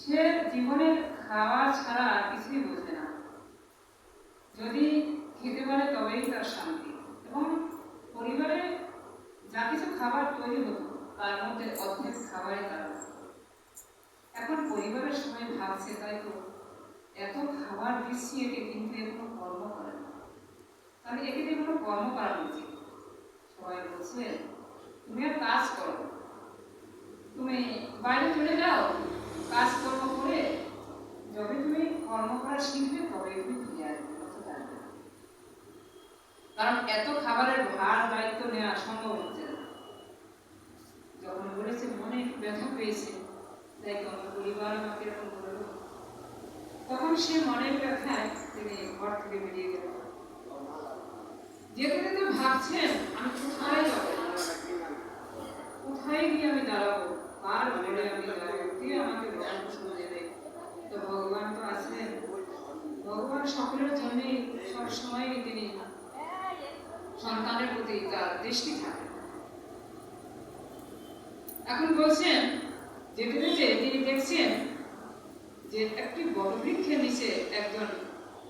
সে জীবনে খাওয়া ছাড়া আর কিছুই বোঝে না। যদি খেতে পারে তবেই তার শান্তি। এবং পরিবারে যা কিছু খাবার তৈরি হতো, তার মধ্যে অর্ধেক খাবারই তার এখন পরিবারের সবাই ভাবছে, তাই তো এত খাবার দিচ্ছি একে কিন্তু এ কোনো কর্ম করে না। তাহলে একে দিয়ে কোনো কর্ম করা উচিত। সবাই বলছে, তুমি এক কাজ করো তুমি বাইরে চলে যাও কাজ কর্ম করে যবে তুমি কর্ম করা শিখবে, তবে তুমি ফিরে আসবে। কারণ এত খাবারের ভার দায়িত্ব নেওয়া সম্ভব হচ্ছে না। যখন বলেছে মনে একটু ব্যথা পেয়েছে, তাই তো আমার পরিবার আমাকে এরকম বলল। তখন সে মনের ব্যথায় তিনি ঘর থেকে বেরিয়ে গেল যেতে যেতে ভাবছেন, আমি কোথায় যাব? কোথায় গিয়ে আমি দাঁড়াবো? কার ঘরে আমি কে আমাকে ভগবান শুনে দেবে তো ভগবান তো আছেন। ভগবান সকলের জন্যই সবসময় তিনি সন্তানের প্রতি তার দৃষ্টি থাকে। এখন বলছেন যেতে তিনি দেখছেন যে একটি বড় বৃক্ষের নিচে একজন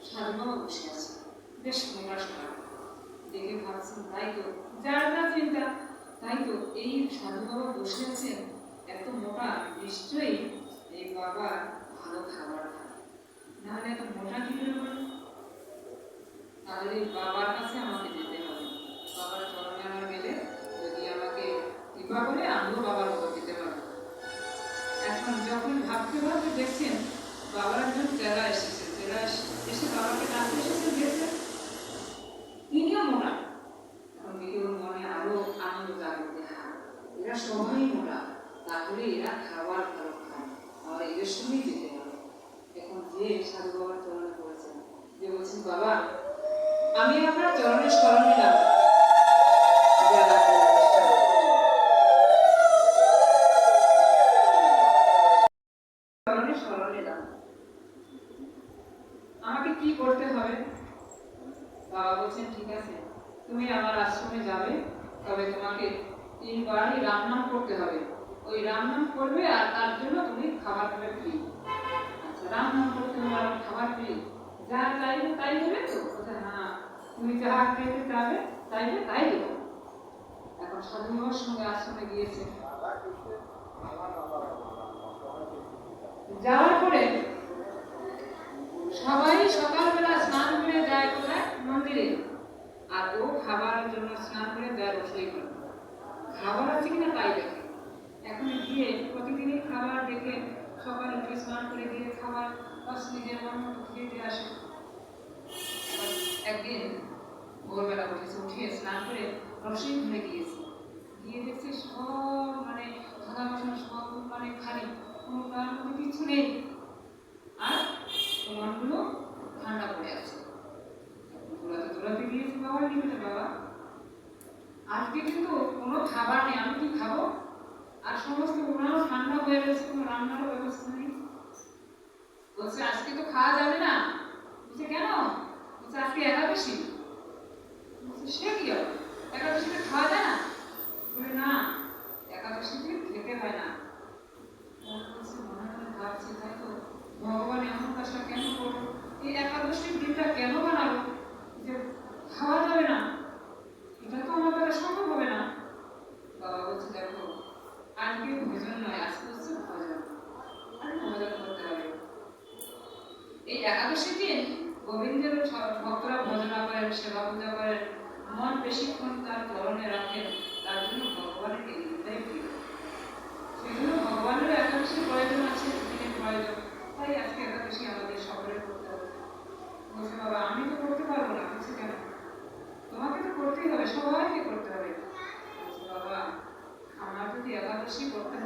সাধু বাবা বসে আছে। বেশ মোটা সোনা দেখে ভাবছেন, তাই তো। যার যা চিন্তা, তাই তো এই সাধু বাবা বসে আছেন। এত মোটা, নিশ্চয়ই এই বাবা ভালো খাবার খায় নাহলে এত মোটা কি করে বলে? তাহলে বাবার কাছে আমাকে যেতে হবে। বাবার চরণে আমার গেলে যদি আমাকে কৃপা করে, আমিও বাবার উপর দিতে পারব। এখন যখন ভাবতে ভাবতে দেখছেন, বাবার একজন চেলা এসেছে। চেলা এসে- বাবাকে ডাকতে এসেছে, দেখছেন? তিনিও মোটা। এখন মনে আরও আনন্দ জাগতে হ্যাঁ এরা সবাই মোটা। এরা খাবার ভালো খায় আর এদের সঙ্গেই যেতে হবে। এখন যে সাধু বাবার চরণে পড়েছেন, যে বলছেন, বাবা, আমি আপনার চরণে স্মরণ নিলাম যারা প্রতিষ্ঠা চরণে স্মরণ নিলাম আমাকে কি করতে হবে বাবা বলছেন ঠিক আছে তুমি আমার আশ্রমে যাবে তবে তোমাকে তিনবারই রাম নাম করতে হবে ওই রাম নাম করবে আর তার জন্য তুমি খাবার খাবে ফ্রি আচ্ছা রাম নাম করতে হবে খাবার ফ্রি যা চাইবে তাই দেবে তো? বলছে, হ্যাঁ তুমি যাহা খেতে চাবে চাইবে তাই দেবো এখন সাধু সঙ্গে আশ্রমে গিয়েছে। যাওয়ার পরে সবাই সকালবেলা স্নান করে যায় কোথায়? মন্দিরে। আর ও খাবারের জন্য স্নান করে যায় রসই করে খাবার আছে কিনা তাই দেখে। এখন গিয়ে প্রতিদিনই খাবার দেখে সকালে উঠে স্নান করে দিয়ে খাবার, বাস নিজের মন মতো খেতে আসে। একদিন ভোরবেলা উঠেছে উঠিয়ে স্নান করে রসই ঘুরে গিয়েছে গিয়ে দেখছে সব মানে থালা বাসন সব মানে খালি কোনো তার মধ্যে কিছু নেই আর প্রমাণগুলো ঠান্ডা পড়ে আছে দৌড়াতে দৌড়াতে গিয়েছি বাবা নিবে বাবা আজকে কিন্তু কোনো খাবার নেই আমি কি খাব আর সমস্ত উনানও ঠান্ডা হয়ে গেছে কোনো রান্নারও ব্যবস্থা নেই বলছে আজকে তো খাওয়া যাবে না বলছে কেন বলছে আজকে একাদশী বলছে সে কি হবে একাদশীতে খাওয়া যায় না বলে না একাদশীতে খেতে হয় না মনে করছে মনে মনে ভাবছে তাই তো ভগবান এমন কাজটা কেন করল এই একাদশীর দিনটা কেন বানালো যে খাওয়া যাবে না এটা তো আমার দ্বারা সম্ভব হবে না বাবা বলছে দেখো আজকে ভোজন নয় আজকে হচ্ছে ভজন আর ভজন করতে হবে এই একাদশী দিন গোবিন্দের ছ- ভক্তরা ভজনা করেন সেবা পূজা করেন মন বেশিক্ষণ তার চরণে রাখেন তার জন্য ভগবানের এই দিনটাই প্রিয় সেজন্য ভগবানের একাদশীর প্রয়োজন আছে দিনের প্রয়োজন তাই আজকে একাদশী আমাদের সকলের করতে হবে বলছে বাবা আমি তো করতে পারব না বলছে কেন তোমাকে তো করতেই হবে সবাইকে করতে হবে বলছে বাবা আমার যদি একাদশী করতে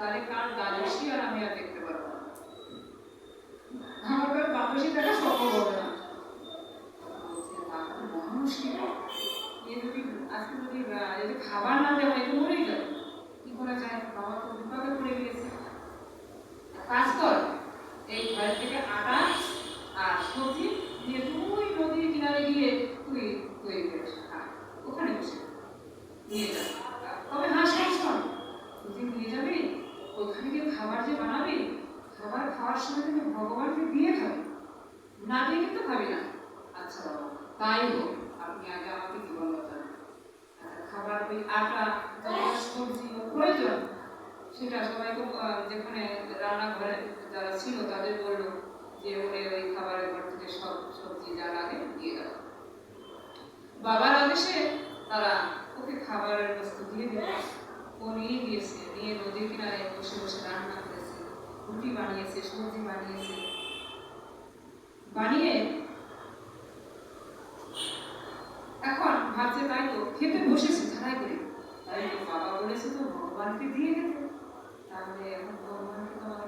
হয় তাহলে কার দ্বাদশী আর আমি আর দেখতে পারব না আমার তো আর দ্বাদশী দেখা সম্ভব হবে না বলছে, "বাবা, তো মহা মুশকিল। এ যদি আজকে যদি আহ, যদি খাবার না দেওয়া হয় তো মরেই যাবে কি করা যায় বাবা তো বিপাকে পড়ে গিয়েছে এক কাজ কর এই ঘরের থেকে আটা আর সবজি নিয়ে তুই নদীর কিনারে গিয়ে তুই তৈরি করে খা ওখানে বসে নিয়ে যা তবে হ্যাঁ শোন শোন যে তারপরে সবজি প্রয়োজন সেটা সবাইকে যেখানে রান্নাঘরে যারা ছিল তাদের বলল যে ওরে ওই খাবারের ঘর থেকে সব সবজি যা লাগে দিয়ে দাও। বাবার আদেশে তারা ওকে খাবারের বস্তু দিয়ে দিল। ও নিয়ে দিয়েছে নিয়ে নদীর কিনারে বসে বসে রান্না করেছে, রুটি বানিয়েছে, সবজি বানিয়েছে। বানিয়ে এখন ভাবছে তাই তো, খেতে বসেছে, ঝাড়াই করে। তাই তো বাবা বলেছে তো ভগবানকে দিয়ে খেতে তাহলে এখন ভগবানকে তো আমাকে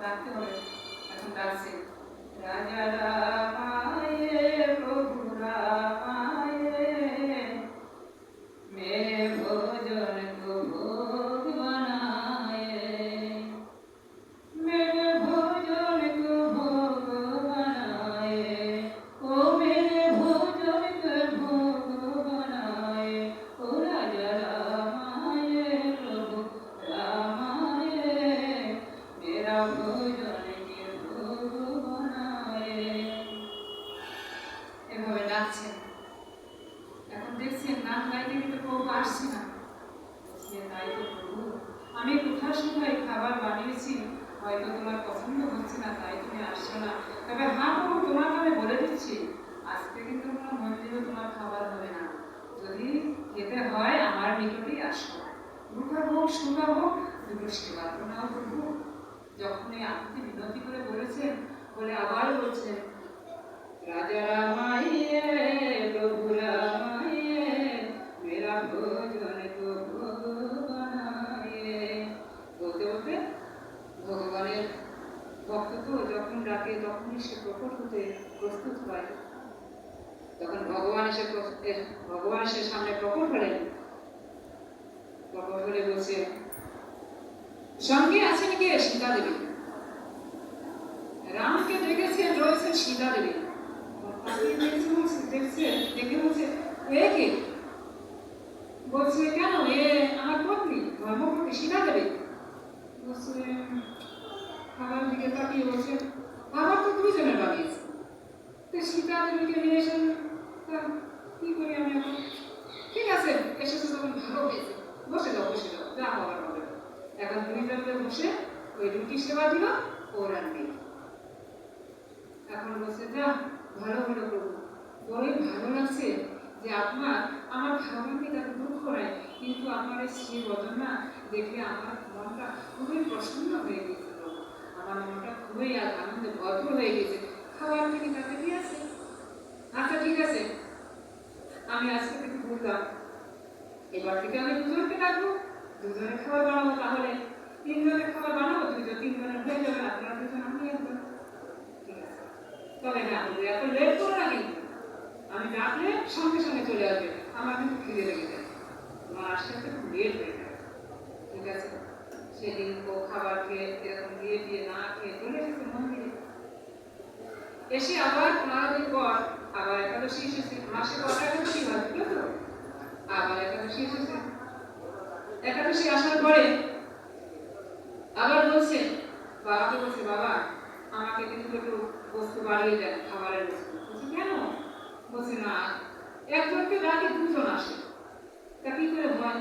তাই প্রভু আমি কোথা সময় খাবার বানিয়েছি? হয়তো তোমার পছন্দ হচ্ছে না, তাই তুমি আসছো না। তবে হ্যাঁ প্রভু তোমার আমি বলে দিচ্ছি। আজকে কিন্তু কোনো মন্দিরে তোমার খাবার হবে না। যদি খেতে হয়, আমার নিকটেই আসো। রুখা হোক সুখা হোক দুটো সেবা প্রণাম প্রভু যখন এই আপনি বিনতি করে বলেছেন, বলে আবার বলছেন রাজা রামাইয়ে প্রভু ডাকে তখনই সে প্রকট হতে প্রস্তুত হয় তখন ভগবান এসে ভগবান সে সামনে প্রকট হলেন প্রকট হলে বলছে, সঙ্গে আছেন কে সীতা দেবী রামকে ডেকেছেন রয়েছেন সীতা দেবী দেখে বলছে বলছে, কেন? এ আমার পত্নী ধর্মপত্নী সীতা দেবী বলছে খাবার দিকে তাকিয়ে বলছে খাবার তো দুইজনের বানিয়েছে তো নিয়ে এসে কি করি আমি এখন? ঠিক আছে, এসেছে তখন ভালো হয়েছে। বসে যাও বসে যাও, যা হবার হবে। এখন দুইজন বসে ওই রুটি সেবা দিল ও রান্নি এখন বলছে, যা, ভালো হলো প্রভু বড়ই ভালো লাগছে যে আপনার আমার নিয়ে তাকে দুঃখ হয়, কিন্তু আমার এই শ্রী বদনা দেখে আমার মনটা খুবই প্রসন্ন হয়ে গেছে। আমার মনটা খুবই আনন্দে ভদ্র হয়ে গেছে। খাবার থেকে তাকে আছে? আচ্ছা ঠিক আছে। আমি আজকে থেকে বুঝলাম এবার থেকে আমি দুজনকে ডাকবো। দুজনের খাবার বানাবো তাহলে। তিনজনের খাবার বানাবো দুজন তিনজনের হয়ে যাবে, আপনারা দুজন, আমি একজন। ঠিক আছে। তবে হ্যাঁ এত লেট করো না কিন্তু। আমি ডাকলে সঙ্গে সঙ্গে চলে আসবে। আমার কিন্তু খিদে লেগে যায়। তোমার আসতে খুব লেট হয়ে যায়। ঠিক আছে? সেদিন ও খাবার খেয়ে এরকম দিয়ে দিয়ে না খেয়ে চলে এসেছে মন্দিরে। এসে আবার পনেরো পর, আবার একাদশী এসেছে। মাসে কত একাদশী হয় বুঝলো তো? আবার একাদশী এসেছে। একাদশী আসার পরে আবার বলছে, বাবাকে বলছে, বাবা, আমাকে কিন্তু একটু বস্তু বাড়িয়ে দেন, খাবারের বস্তু। বলছে, কেন? বলছে, না, একজনকে ডাকে দুজন আসে। তা কি করে হয়?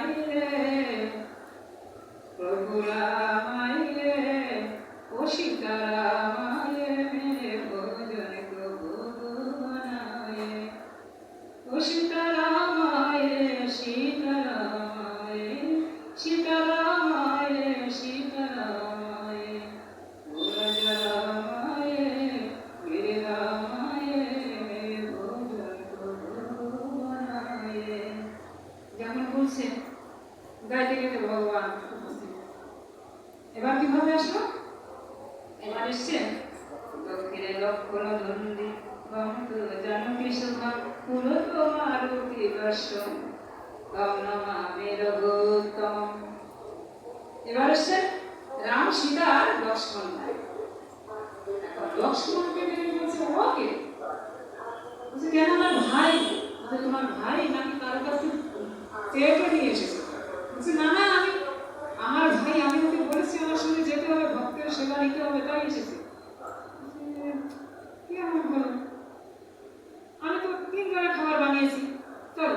বলছে তোমার ভাই নাকি কারও কাছে চেয়েটা নিয়ে এসেছে বলছে না না আমি আমার ভাই আমি ওকে বলেছি আমার সঙ্গে যেতে হবে ভক্তের সেবা নিতে হবে তাই এসেছে বলছে, কি এমন হলো আমি তো তিন বেলা খাবার বানিয়েছি চলো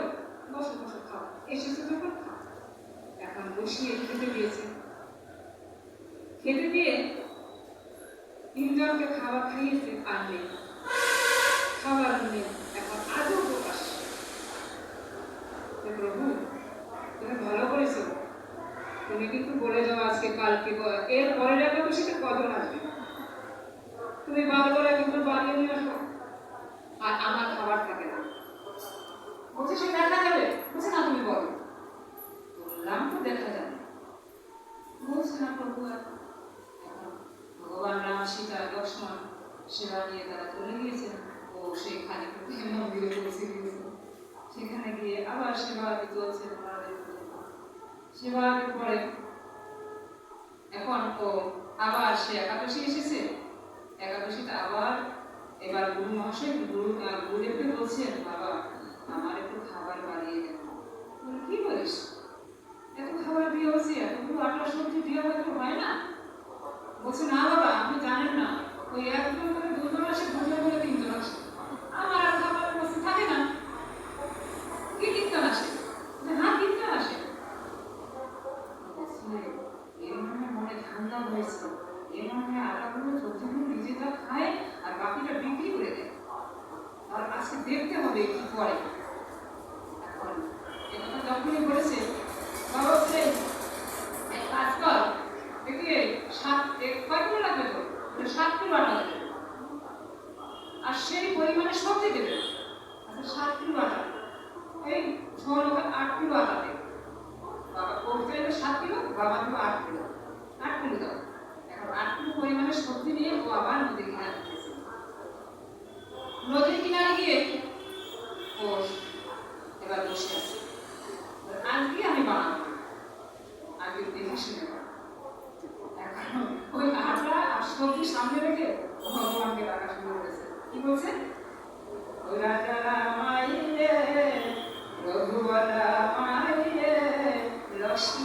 বসো বসো খাও এসেছ যখন খাও এখন বসিয়ে খেতে দিয়েছে খেতে দিয়ে তিনজনকে খাবার খাইয়েছে আর নেই খাবার নেই এখন আজও প্রকাশ হে প্রভু তুমি ভালো করেছ তুমি কিন্তু বলে যাও আজকে এর পরের একাদশীতে কজন আসবে তুমি বার কিন্তু বানিয়ে নিয়ে আসো। আর আমার খাবার থাকে না। বলছে, সে দেখা যাবে? বলছে, না, তুমি বলো। বললাম তো, দেখা যাবে বলছে, না প্রভু ভগবান রাম, সীতা, লক্ষ্মণ, সেবা নিয়ে তারা চলে গিয়েছেন ও সেখানে মন্দিরে পৌঁছে গিয়েছে। সেখানে গিয়ে আবার সেবা চলছে। মহারাজের সেবা পরে এখন ও আবার সে একাদশী এসেছে। একাদশীতে আবার এবার গুরু মহাশয় গুরু গুরুদেবকে বলছেন, বাবা, আমার একটু খাবার বানিয়ে দেন বলে, কি বলিস এত খাবার দিয়ে হচ্ছে এতগুলো আটা সবজি দিয়ে হয়তো হয় না বলছে না বাবা আপনি জানেন না ওই একজন করে দুজন আসে দুজন করে তিনজন আসে আমার আর খাবার বসে থাকে না কি কীর্তন আসে বলছে, হ্যাঁ কীর্তন আসে বলছে, এর মনে মনে ধান্দা হয়েছে এর মনে আটাগুলো সবজিগুলো নিজে যা খায় আর বাকিটা বিক্রি করে দেয় আর আজকে দেখতে হবে কি করে এখন একথা যখনই বলেছে বাবা বলছে এক কাজ কর দেখি সাত এক কয় কিলো লাগবে তো বলে, সাত কিলো দেবে আর সেই পরিমাণে সবজি দেবে। আচ্ছা সাত কিলো এই ছ লোক আট কিলো আটা বাবা ওর চাইলে সাত কিলো বাবা দেবো আট কিলো আট কিলো দাও। এখন আট কিলো পরিমাণে সবজি নিয়ে ও আবার নদীর কিনারে নদীর কিনারে গিয়ে ও এবার বসে আছে। আজকে আমি বানাবো। আগে দেখে শুনে বানাবো। এখন ওই আটা সবজি সামনে রেখে ভগবানকে ডাকা শুরু করেছে। কি বলছে? রাজা মাইয়ে রঘুবর রামাইলে লক্ষ্মণকে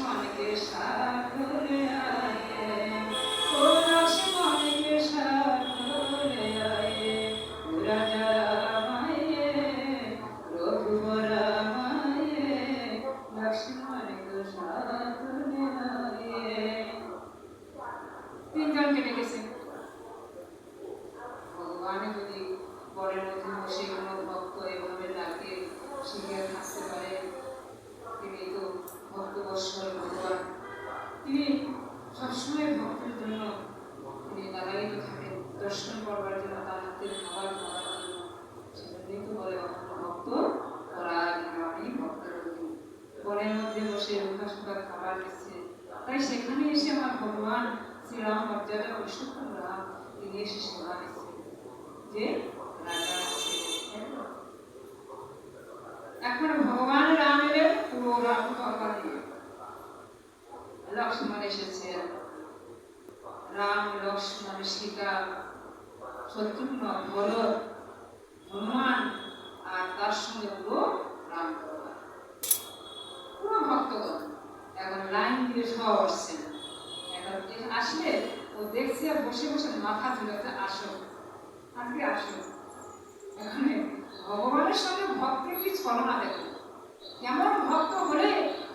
ভগবান শ্রীরাম মর্যাদা পুরুষোত্তম রাম তিনি এসে সেবা যে রাজা এখন ভগবান রাম এলেন পুরো রাম দিয়ে লক্ষ্মণ এসেছেন রাম, লক্ষ্মণ, সীতা, শত্রুঘ্ন ভরত হনুমান আর তার সঙ্গে পুরো রাম। পুরো ভক্তগণ এখন লাইন দিয়ে সব আসছেন এখন এ আসলে ও দেখছে আর বসে বসে মাথা তুলেছে আসো। আজকে আসো। এখানে ভগবানের সঙ্গে ভক্তের কি ছলনা দেখো? কেমন ভক্ত হলে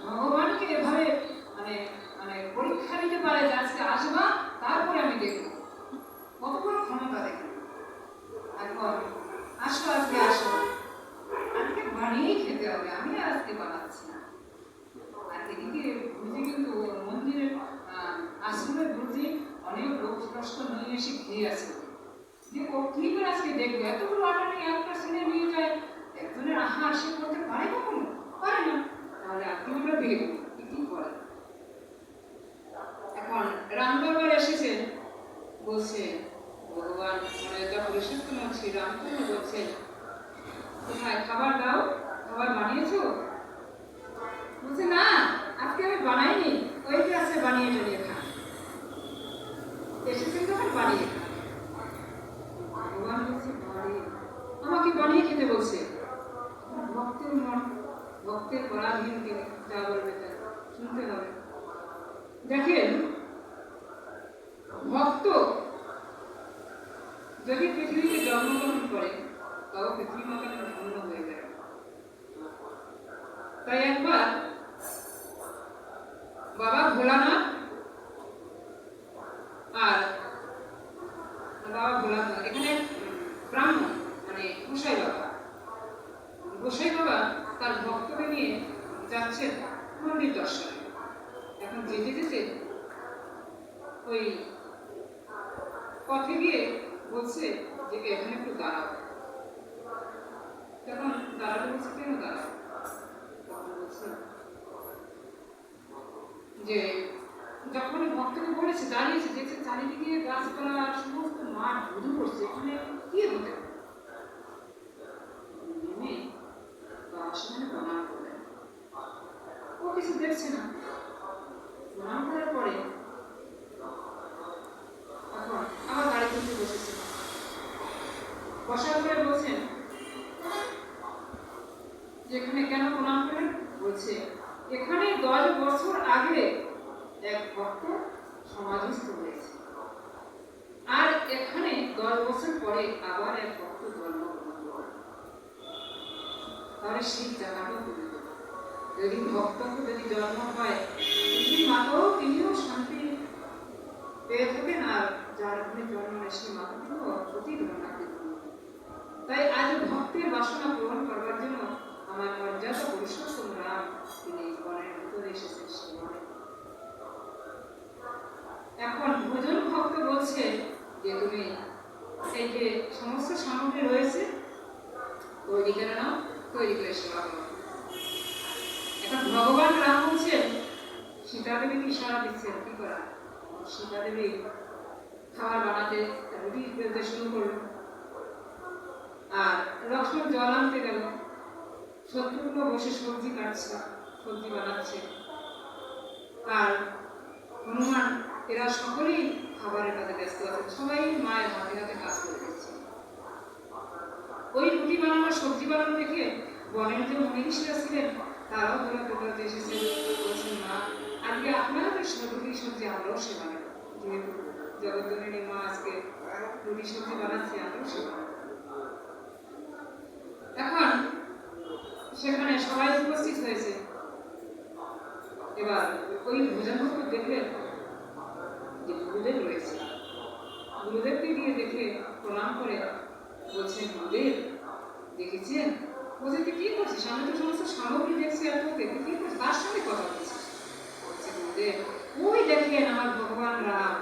ভগবানকে এভাবে মানে মানে পরীক্ষা নিতে পারে যে আজকে আসবা, তারপরে আমি দেখব। কত ক্ষমতা দেখো। এখন আসো, আজকে আসো। আজকে বানিয়েই খেতে হবে, আমি আজকে বানাচ্ছি না। আর এদিকে বুঝি কিন্তু মন্দিরের আশ্রমের বুঝি অনেক লোক প্রশ্ন নিয়ে এসে খেয়ে আছে যে ও কি করে আজকে দেখবে, এতগুলো নিয়ে একটা ছেলে নিয়ে যায়, একজনের আহা সে যদি পৃথিবীতে জন্মগ্রহণ করে, তবে পৃথিবী মাতা ধন্য হয়ে যায়। তাই একবার বাবা ভোলানাথ আর বাবা ভোলানাথ, এখানে ব্রাহ্মণ মানে গোসাই বাবা। গোসাই বাবা তার ভক্তকে নিয়ে যাচ্ছেন মন্দির দর্শন। এখন যেতে যেতে ওই পথে গিয়ে বলছে যে এখানে একটু দাঁড়াও তখন দাঁড়াতে বলছে, কেন দাঁড়াও বলছে, যে যখন ভক্তকে বলেছে দাঁড়িয়েছে দেখছে চারিদিকে গাছপালা, সমস্ত মাঠ বুধু করছে এখানে কি হতে পারে? নেমে বাবার সামনে প্রণাম করলেন ও কিছু দেখছে না প্রণাম করার পরে এখন আবার গাড়ি তুলতে বসেছে বসার পরে বলছেন যে এখানে কেন প্রণাম করেন বলছে এখানে দশ বছর আগে এক ভক্ত সমাধিস্থ হয়েছে আর এখানে দশ বছর পরে আবার এক ভক্ত জন্মগ্রহণ করে সেই জায়গাটা পবিত্র যদি ভক্তকে যদি জন্ম হয় পৃথিবীর মাতাও তিনিও শান্তি পেয়ে থাকেন আর যার ওখানে জন্ম নেয় সেই মাতা অতি ধর্মাকে তাই আজ ভক্তের বাসনা পূরণ করবার জন্য আমার মর্যাদা পুরুষোত্তম রাম তিনি বনের ভিতরে এসেছেন সে বনে। এখন ভোজন ভক্ত বলছে যে, তুমি এই যে সমস্ত সামগ্রী রয়েছে? তৈরি করে নাও। তৈরি এখন ভগবান রাম দেবীকে ইশারা দিচ্ছেন, কি করা? সীতা দেবী খাবার বানাতে রুটি বেলতে শুরু আর লক্ষ্মণ জল আনতে গেল। শত্রুঘ্ন বসে সবজি কাটছে, সবজি বানাচ্ছে। আর হনুমান, এরা সকলেই খাবারের কাজে ব্যস্ত আছে। সবাই মায়ের হাতে হাতে কাজ করে। ওই রুটি বানানো, সবজি বানানো দেখে বনের যে ছিলেন, তারাও দৌড়াতে দৌড়াতে এসেছে বলছেন, মা, আজকে আপনারা রুটি সবজি আমরাও সেবা নেব যেহেতু জগদ্দনের মা আজকে রুটি সবজি আমরাও নেব এখন সেখানে সবাই উপস্থিত হয়েছে। এবার ওই ভোজন ভক্ত দেখলেন যে গুরুদেব রয়েছে। গুরুদেবকে গিয়ে দেখে প্রণাম করে বলছেন গুরুদেব দেখেছেন? বলছে, তুই কি করছিস? সামনে তো সমস্ত সামগ্রী দেখছি আর তুই দেখে কি করছিস? তার সঙ্গে কথা বলছিস? বলছে গুরুদেব ওই দেখেন আমার ভগবান রাম।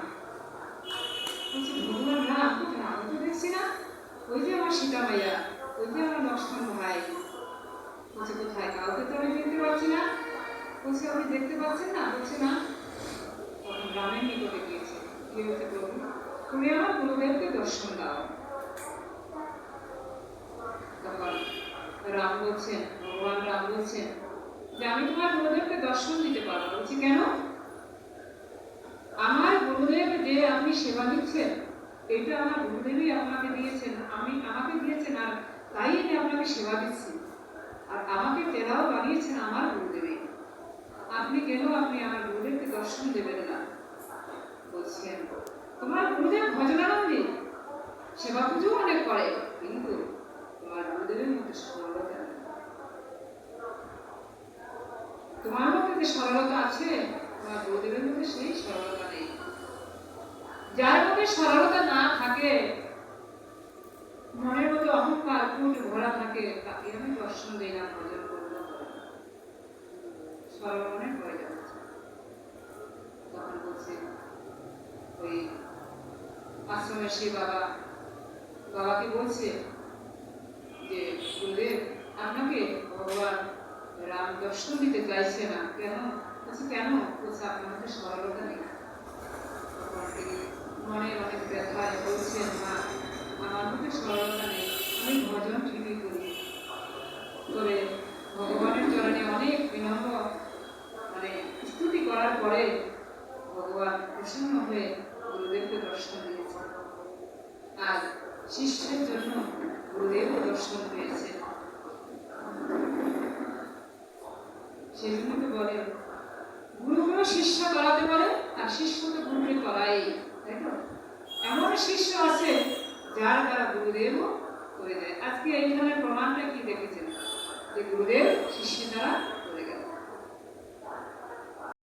বলছে, ভগবান রাম? কোথায়? আমি তো দেখছি না। ওই যে আমার সীতা মাইয়া, ওই যে আমার লক্ষ্মণ ভাই। বলছে, কোথায়? কাউকে তো আমি দেখতে পাচ্ছি না। বলছে, আপনি দেখতে পাচ্ছেন না? বলছে, না। তখন রামের নিকটে গিয়েছে। গিয়ে বলছে প্রভু, তুমি আমার গুরুদেবকে দর্শন দাও তখন রাম বলছেন ভগবান রাম বলছেন যে আমি তোমার গুরুদেবকে দর্শন দিতে পারব, বলছি কেন? আমার গুরুদেব যে আপনি সেবা দিচ্ছেন, এটা আমার গুরুদেবই আপনাকে দিয়েছেন, আমি আমাকে দিয়েছেন, আর তাই আমি আপনাকে সেবা দিচ্ছি। আর আমাকে তেরাও বানিয়েছেন আমার গুরুদেবী আপনি কেন আপনি আমার গুরুদেবকে দর্শন দেবেন না? বলছেন, তোমার গুরুদেব ভজনানন্দী সেবা পুজো অনেক করে, কিন্তু তোমার গুরুদেবের মধ্যে সরলতা তোমার মধ্যে সরলতা আছে, তোমার গুরুদেবের মধ্যে সেই সরলতা নেই। যার মধ্যে সরলতা না থাকে, মনের মধ্যে অহংকার, কুট ভরা থাকে, তাকে আমি দর্শন দিই না ভজন সরল মনে হয়ে যাচ্ছে তখন বলছে, ওই আশ্রমের সেই বাবা, বাবাকে বলছে যে গুরুদেব আপনাকে ভগবান রাম দর্শন দিতে চাইছে না। কেন? বলছে কেন? বলছে, আপনার সরলতা নেই। মনে অনেক ব্যথায় বলছেন, মা, আমার মধ্যে সরলতা নেই। আমি ভজন ঠিকই করি। তবে ভগবানের চরণে অনেক বিনম্র মানে স্তুতি করার পরে ভগবান প্রসন্ন হয়ে গুরুদেবকে দর্শন দিয়েছে আর শিষ্যের জন্য গুরুদেব